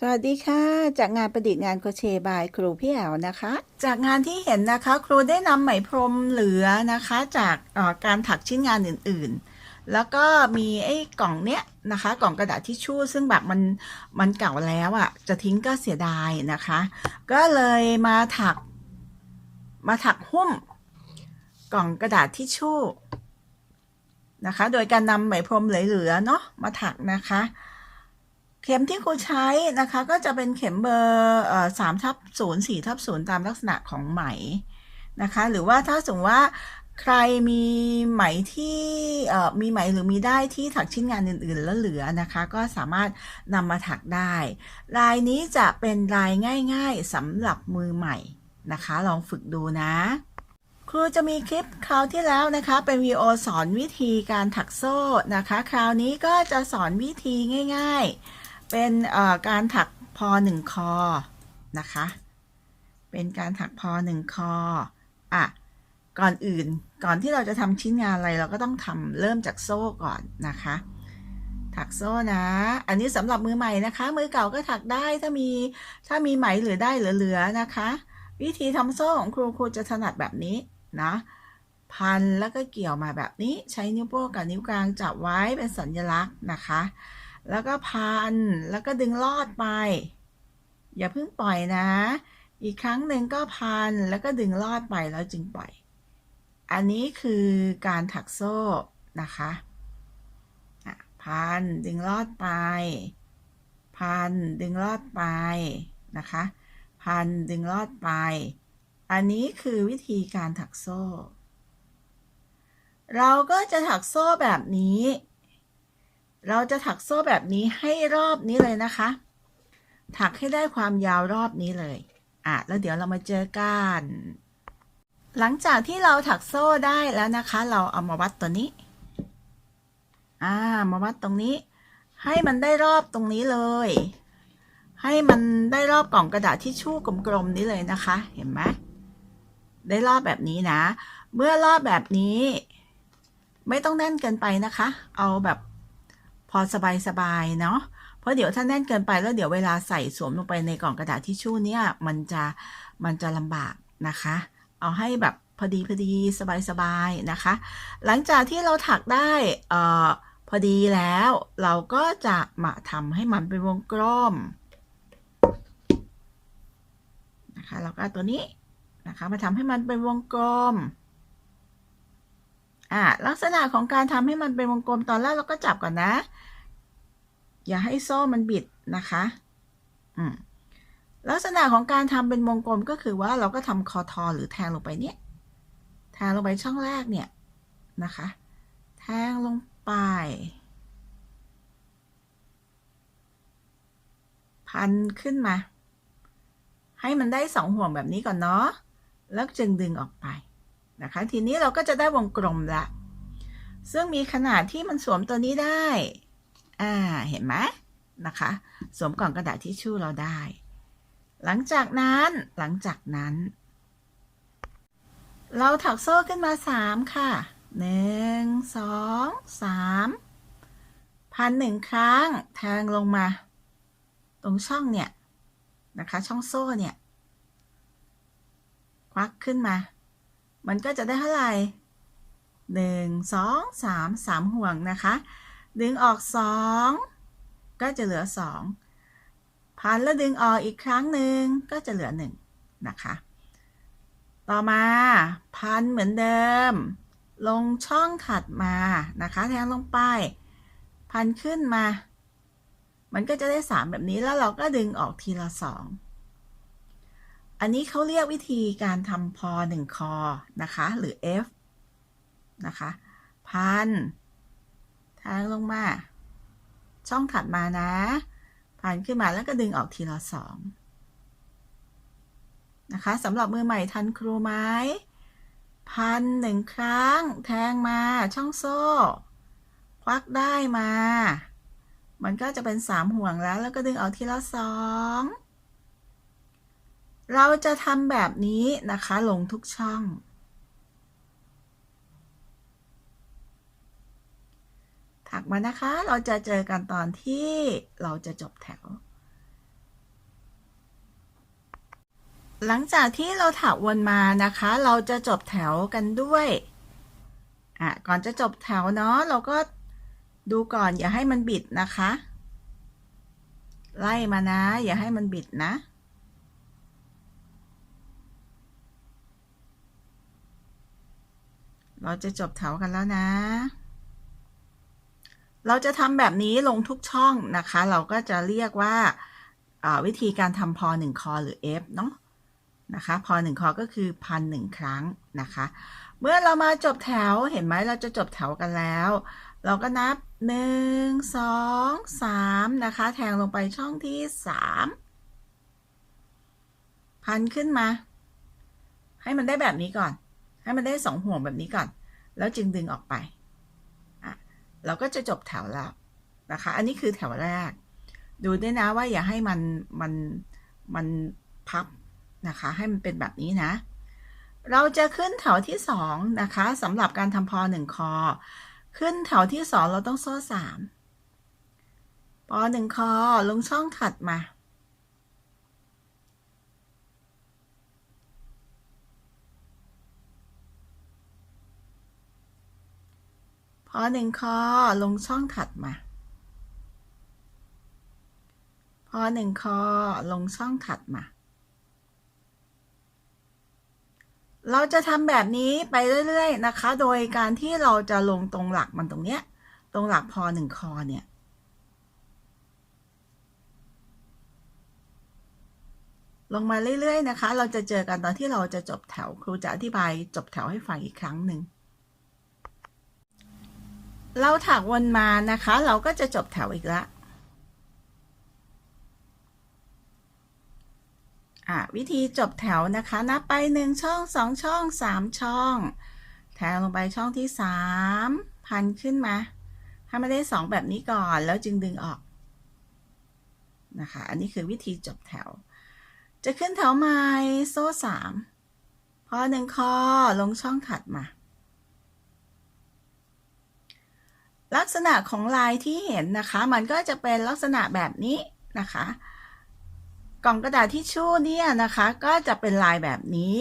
สวัสดีค่ะ จากงานประดิษฐ์งานโครเชต์บายครูพี่แอวนะคะ จากงานที่เห็นนะคะ ครูได้นำไหมพรมเหลือนะคะ จากออการถักชิ้นงานอื่นๆ แล้วก็มีไอ้กล่องเนี้ยนะคะ กล่องกระดาษทิชชู่ซึ่งแบบมันมันเก่าแล้วอะ่ะ จะทิ้งก็เสียดายนะคะ ก็เลยมาถัก มาถักหุ้ม กล่องกระดาษทิชชู่นะคะ โดยการนำไหมพรมเหลือๆเนาะมาถักนะคะ เข็มที่ครูใช้นะคะก็จะเป็นเข็มเบอร์สามทับศูนย์สี่ทับศูนย์ตามลักษณะของไหมนะคะ หรือว่าถ้าสมมติว่าใครมีไหมที่มีไหมหรือมีได้ที่ถักชิ้นงานอื่น ๆ แล้วเหลือนะคะ ก็สามารถนำมาถักได้ ลายนี้จะเป็นลายง่าย ๆสำหรับมือใหม่นะคะ ลองฝึกดูนะ ครูจะมีคลิปคราวที่แล้วนะคะ เป็นวีโอสอนวิธีการถักโซ่นะคะ คราวนี้ก็จะสอนวิธีง่าย ๆ เป็นการถักพอหนึ่งคอนะคะ เป็นการถักพอหนึ่งคออะก่อนอื่นก่อนที่เราจะทำชิ้นงานอะไรเราก็ต้องทำเริ่มจากโซ่ก่อนนะคะ ถักโซ่นะ อันนี้สำหรับมือใหม่นะคะ มือเก่าก็ถักได้ถ้ามีถ้ามีไหมหลือได้เหลือๆนะคะ วิธีทำโซ่ของครูครูจะถนัดแบบนี้นะพันแล้วก็เกี่ยวมาแบบนี้ใช้นิ้วโป้งกับนิ้วกลางจับไว้เป็นสัญลักษณ์นะคะ แล้วก็พัน แล้วก็ดึงลอดไป อย่าเพิ่งปล่อยนะ อีกครั้งหนึ่งก็พัน แล้วก็ดึงลอดไปแล้วจึงปล่อย อันนี้คือการถักโซ่นะคะพัน ดึงลอดไป พัน ดึงลอดไปนะคะ พัน ดึงลอดไป อันนี้คือวิธีการถักโซ่ เราก็จะถักโซ่แบบนี้ เราจะถักโซ่แบบนี้ให้รอบนี้เลยนะคะ ถักให้ได้ความยาวรอบนี้เลย อะ แล้วเดี๋ยวเรามาเจอกัน หลังจากที่เราถักโซ่ได้แล้วนะคะ เราเอามาวัดตัวนี้ อ่า มาวัดตรงนี้ ให้มันได้รอบตรงนี้เลย ให้มันได้รอบกล่องกระดาษที่ชู่กลมๆนี้เลยนะคะ เห็นไหมได้รอบแบบนี้นะ เมื่อรอบแบบนี้ ไม่ต้องแน่นเกินไปนะคะ เอาแบบ อสบายๆเนาะเพราะเดี๋ยวถ้าแน่นเกินไปแล้วเดี๋ยวเวลาใส่สวมลงไปในกล่องกระดาษทิชชู่เนี่ยมันจะมันจะลำบากนะคะ เอาให้แบบพอดีพอดีสบายๆนะคะ หลังจากที่เราถักได้เอ่อพอดีแล้วเราก็จะมาทำให้มันเป็นวงกลมนะคะเราก็ตัวนี้นะคะมาทำให้มันเป็นวงกลม อ่าลักษณะของการทำให้มันเป็นวงกลมตอนแรกเราก็จับก่อนนะ อย่าให้โซ่มันบิดนะคะอืมลักษณะของการทำเป็นวงกลมก็คือว่าเราก็ทำคอทอหรือแทงลงไปเนี่ย แทงลงไปช่องแรกเนี่ยนะคะ แทงลงไป พันขึ้นมา ให้มันได้สองห่วงแบบนี้ก่อนเนาะแล้วจึงดึงออกไป นะคะ ทีนี้เราก็จะได้วงกลมละ ซึ่งมีขนาดที่มันสวมตัวนี้ได้ อ่า เห็นไหมนะคะ สวมกล่องกระดาษทิชชู่เราได้ หลังจากนั้น หลังจากนั้น เราถักโซ่ขึ้นมาสามค่ะหนึ่งสองสามพันหนึ่งครั้ง แทงลงมา ตรงช่องเนี่ย นะคะ ช่องโซ่เนี่ย ควักขึ้นมา มันก็จะได้เท่าไหร่หนึ่งสองสามสามห่วงนะคะ ดึงออกสองก็จะเหลือสองพันแล้วดึงออกอีกครั้งหนึ่งก็จะเหลือหนึ่งนะคะ ต่อมาพันเหมือนเดิม ลงช่องถัดมานะคะ แทงลงไป พันขึ้นมา มันก็จะได้สามแบบนี้แล้วเราก็ดึงออกทีละสอง อันนี้เขาเรียกวิธีการทำพอหนึ่งคอนะคะ หรือ F นะคะ พันทางลงมา ช่องถัดมานะ พันขึ้นมาแล้วก็ดึงออกทีละสองนะคะสำหรับมือใหม่ทันครูไหมพันหนึ่งครั้ง แทงมาช่องโซ่ ควักได้มา มันก็จะเป็นสามห่วงแล้ว แล้วก็ดึงออกทีละสอง เราจะทำแบบนี้นะคะ ลงทุกช่อง ถักมานะคะ เราจะเจอกันตอนที่เราจะจบแถว หลังจากที่เราถักวนมานะคะ เราจะจบแถวกันด้วย อะ ก่อนจะจบแถวเนาะ เราก็ดูก่อนอย่าให้มันบิดนะคะ ไล่มานะ อย่าให้มันบิดนะ เราจะจบแถวกันแล้วนะ เราจะทำแบบนี้ลงทุกช่องนะคะ เราก็จะเรียกว่าวิธีการทำพอหนึ่งคอหรือ F เนาะนะคะพอหนึ่งคอก็คือพันหนึ่งครั้งนะคะ เมื่อเรามาจบแถวเห็นไหมเราจะจบแถวกันแล้ว เราก็นับหนึ่งสองสามนะคะ แทงลงไปช่องที่สามพันขึ้นมา ให้มันได้แบบนี้ก่อน ให้มันได้สองห่วงแบบนี้ก่อน แล้วจึงดึงออกไปอะเราก็จะจบแถวแล้วนะคะ อันนี้คือแถวแรก ดูด้วยนะว่าอย่าให้มันมันมันพับนะคะ ให้มันเป็นแบบนี้นะ เราจะขึ้นแถวที่สองนะคะสำหรับการทำพอหนึ่งคอ ขึ้นแถวที่สองเราต้องโซ่สามพอหนึ่งคอลงช่องถัดมา พอหนึ่งคอลงช่องถัดมาพอหนึ่งคอลงช่องถัดมา เราจะทำแบบนี้ไปเรื่อยๆนะคะ โดยการที่เราจะลงตรงหลักมันตรงเนี้ย ตรงหลักพอหนึ่งคอเนี่ย ลงมาเรื่อยๆนะคะ เราจะเจอกันตอนที่เราจะจบแถว ครูจะอธิบายจบแถวให้ฟังอีกครั้งหนึ่ง เราถักวนมานะคะ เราก็จะจบแถวอีกแล้วอะวิธีจบแถวนะคะนับไปหนึ่งช่องสองช่องสามช่องแทงลงไปช่องที่สามพันขึ้นมาให้มันได้สองแบบนี้ก่อนแล้วจึงดึงออกนะคะ อันนี้คือวิธีจบแถว จะขึ้นแถวใหม่โซ่สามพอหนึ่งคอลงช่องถัดมา ลักษณะของลายที่เห็นนะคะ มันก็จะเป็นลักษณะแบบนี้นะคะ กล่องกระดาษทิชชู่เนี่ยนะคะ ก็จะเป็นลายแบบนี้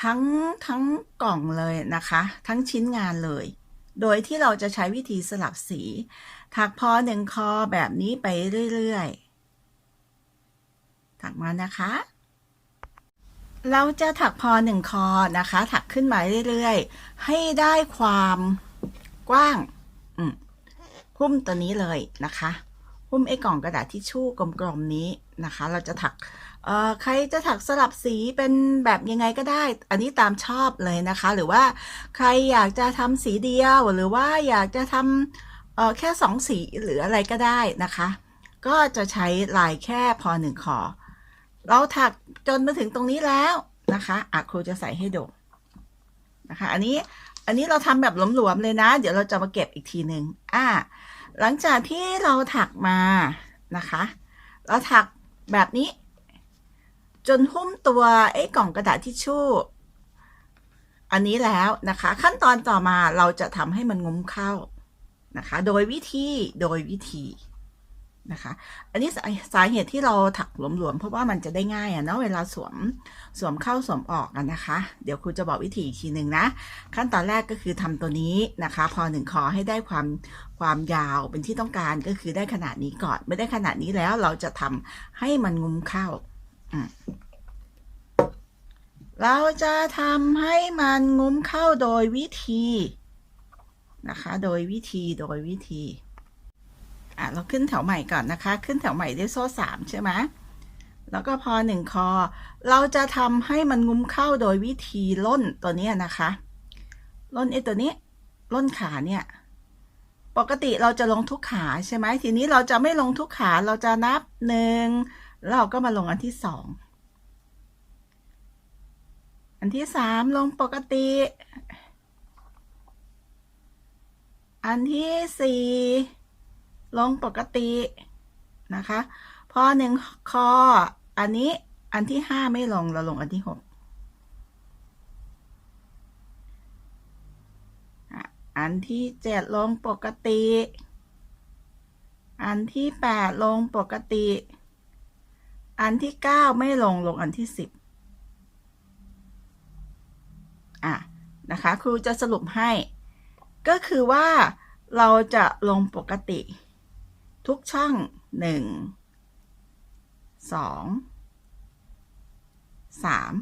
ทั้งทั้งกล่องเลยนะคะ ทั้งชิ้นงานเลย โดยที่เราจะใช้วิธีสลับสี ถักพอหนึ่งคอแบบนี้ไปเรื่อยๆ ถักมานะคะ เราจะถักพอหนึ่งคอนะคะ ถักขึ้นมาเรื่อยๆ ให้ได้ความกว้าง พุ่มตัวนี้เลยนะคะ หุ้มไอ้กล่องกระดาษทิชชู่กลมๆนี้นะคะ เราจะถักเออใครจะถักสลับสีเป็นแบบยังไงก็ได้ อันนี้ตามชอบเลยนะคะ หรือว่าใครอยากจะทำสีเดียว หรือว่าอยากจะทำเออแค่สองสีหรืออะไรก็ได้นะคะ ก็จะใช้ลายแค่พอหนึ่งคอเราถักจนมาถึงตรงนี้แล้วนะคะอะครูจะใส่ให้ดูนะคะ อันนี้ อันนี้เราทำแบบหลวมๆเลยนะ เดี๋ยวเราจะมาเก็บอีกทีหนึ่งอ่า หลังจากที่เราถักมานะคะ เราถักแบบนี้ จนหุ้มตัวไอ้กล่องกระดาษทิชชู่อันนี้แล้วนะคะ ขั้นตอนต่อมาเราจะทำให้มันงุ้มเข้านะคะ โดยวิธีโดยวิธี นะคะ อันนี้สาเหตุที่เราถักหลวมๆ เพราะว่ามันจะได้ง่ายอะเนาะเวลาสวมสวมเข้าสวมออกกันนะคะ เดี๋ยวครูจะบอกวิธีอีกทีหนึ่งนะ ขั้นตอนแรกก็คือทำตัวนี้นะคะ พอหนึ่งคอให้ได้ความความยาวเป็นที่ต้องการก็คือได้ขนาดนี้ก่อน ไม่ได้ขนาดนี้แล้วเราจะทำให้มันงุ้มเข้าเราจะทำให้มันงุ้มเข้าโดยวิธีนะคะ โดยวิธีโดยวิธี อะเราขึ้นแถวใหม่ก่อนนะคะ ขึ้นแถวใหม่ด้วยโซ่สามใช่ไหมแล้วก็พอหนึ่งคอ เราจะทำให้มันงุ้มเข้าโดยวิธีล่นตัวนี้นะคะล่นไอ้ตัวนี้ล่นขาเนี่ย ปกติเราจะลงทุกขาใช่ไหมทีนี้เราจะไม่ลงทุกขาเราจะนับหนึ่งแล้วเราก็มาลงอันที่สองอันที่สามลงปกติ อันที่สี่ ลงปกตินะคะ พอหนึ่งคอ อันนี้อันที่ห้าไม่ลง เราลงอันที่หกอันที่เจ็ดลงปกติ อันที่แปดลงปกติ อันที่เก้าไม่ลงลงอันที่สิบอะนะคะครูจะสรุปให้ ก็คือว่าเราจะลงปกติ ทุกช่องหนึ่งสองสาม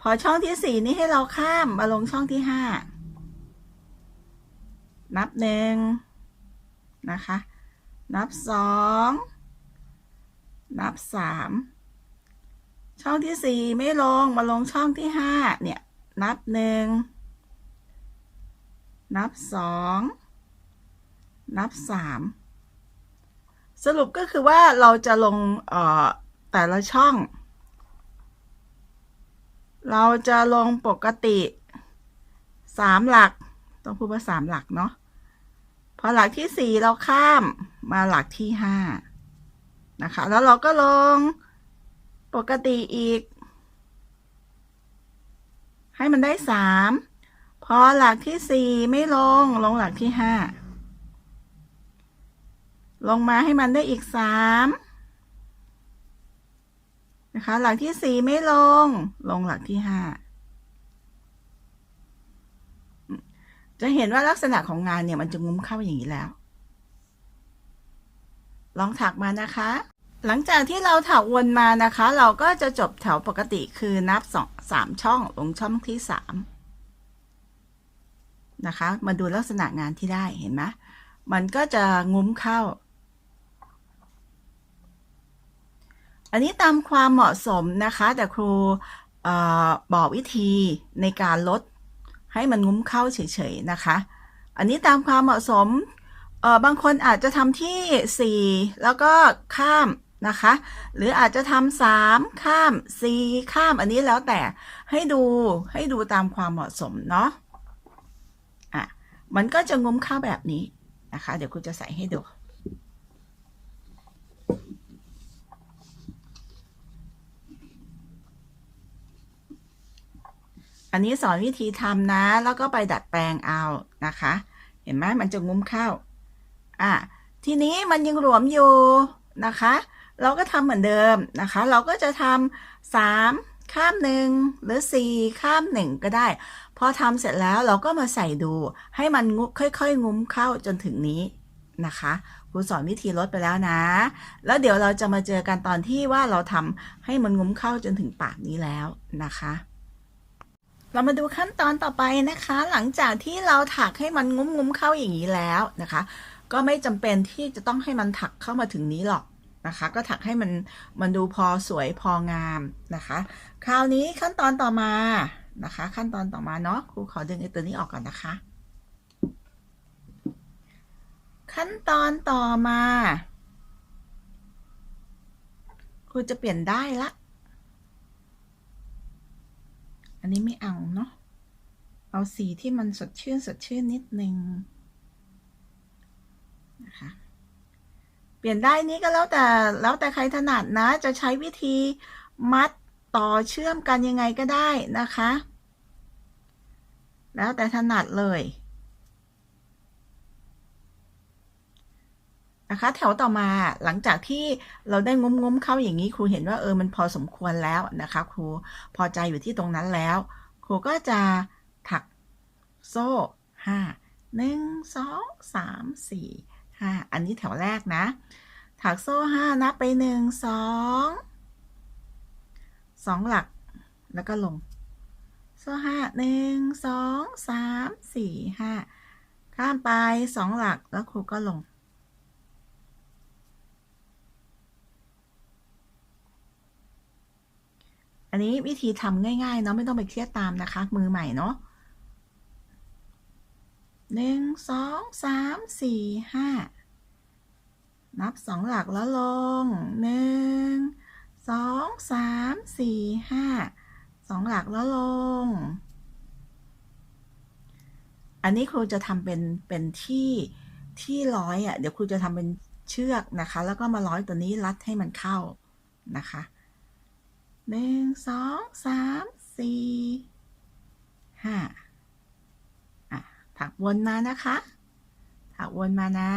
พอช่องที่สี่นี้ให้เราข้ามมาลงช่องที่ห้านับหนึ่งนะคะ นับสองนับสามช่องที่สี่ไม่ลงมาลงช่องที่ห้าเนี่ยนับหนึ่งนับสองนับสาม สรุปก็คือว่าเราจะลงแต่ละช่อง เราจะลงปกติสามหลัก ต้องพูดว่าสามหลักเนาะพอหลักที่สี่เราข้ามมาหลักที่ห้านะคะ แล้วเราก็ลงปกติอีก ให้มันได้สามพอหลักที่สี่ไม่ลง ลงหลักที่ห้า ลงมาให้มันได้อีกสามนะคะ หลักที่สี่ไม่ลง ลงหลักที่ห้าจะเห็นว่าลักษณะของงานเนี่ยมันจะงุ้มเข้าอย่างนี้แล้ว ลองถักมานะคะ หลังจากที่เราถักวนมานะคะ เราก็จะจบแถวปกติคือนับสองสามช่องลงช่องที่สามนะคะ มาดูลักษณะงานที่ได้เห็นไหมมันก็จะงุ้มเข้า อันนี้ตามความเหมาะสมนะคะ แต่ครูออบอกวิธีในการลดให้มันงุ้มเข้าเฉยๆนะคะ อันนี้ตามความเหมาะสมบางคนอาจจะทำที่ 4 แล้วก็ข้ามนะคะ หรืออาจจะทำสามข้าม4ข้ามอันนี้แล้วแต่ให้ดูให้ดูตามความเหมาะสมเนาะอะมันก็จะงุ้มเข้าแบบนี้นะคะ เดี๋ยวครูจะใส่ให้ดู อันนี้สอนวิธีทำนะ แล้วก็ไปดัดแปลงเอานะคะ เห็นไหมมันจะงุ้มเข้า อะ ทีนี้มันยังหลวมอยู่นะคะ เราก็ทำเหมือนเดิมนะคะ เราก็จะทำสามข้ามหนึ่งหรือสี่ข้ามหนึ่งก็ได้ พอทำเสร็จแล้วเราก็มาใส่ดูให้มันงุค่อยๆ งุ้มเข้าจนถึงนี้นะคะครูสอนวิธีลดไปแล้วนะ แล้วเดี๋ยวเราจะมาเจอกันตอนที่ว่าเราทำให้มันงุ้มเข้าจนถึงปากนี้แล้วนะคะ เรามาดูขั้นตอนต่อไปนะคะ หลังจากที่เราถักให้มันงุ้มงุ้มๆเข้าอย่างนี้แล้วนะคะ ก็ไม่จำเป็นที่จะต้องให้มันถักเข้ามาถึงนี้หรอกนะคะ ก็ถักให้มันมันดูพอสวยพองามนะคะ คราวนี้ขั้นตอนต่อมานะคะ ขั้นตอนต่อมาเนาะครูขอดึงไอ้ตัวนี้ออกก่อนนะคะ ขั้นตอนต่อมาครูจะเปลี่ยนได้ละ อันนี้ไม่เอาเนาะ เอาสีที่มันสดชื่นสดชื่นนิดนึงนะคะ เปลี่ยนได้นี้ก็แล้วแต่แล้วแต่ใครถนัดนะ จะใช้วิธีมัดต่อเชื่อมกันยังไงก็ได้นะคะ แล้วแต่ถนัดเลย นะคะ แถวต่อมาหลังจากที่เราได้งุ้มงมๆเข้าอย่างนี้ครูเห็นว่าเออมันพอสมควรแล้วนะคะ ครูพอใจอยู่ที่ตรงนั้นแล้ว ครูก็จะถักโซ่ห้าหนึ่งสองสามสี่ห้าอันนี้แถวแรกนะ ถักโซ่ห้านับไปหนึ่งสองสองหลักแล้วก็ลง โซ่ห้าหนึ่งสองสามสี่ห้าข้ามไปสองหลักแล้วครูก็ลง อันนี้วิธีทำง่ายๆเนาะไม่ต้องไปเครียดตามนะคะ มือใหม่เนาะหนึ่งสองสามสี่ห้านับสองหลักแล้วลงหนึ่งสองสามสี่ห้าสองหลักแล้วลง อันนี้ครูจะทำเป็นเป็นที่ที่ร้อยอะเดี๋ยวครูจะทำเป็นเชือกนะคะ แล้วก็มาร้อยตัวนี้รัดให้มันเข้านะคะ หนึ่งสองสามสี่ห้าอะถักวนมานะคะ ถักวนมานะ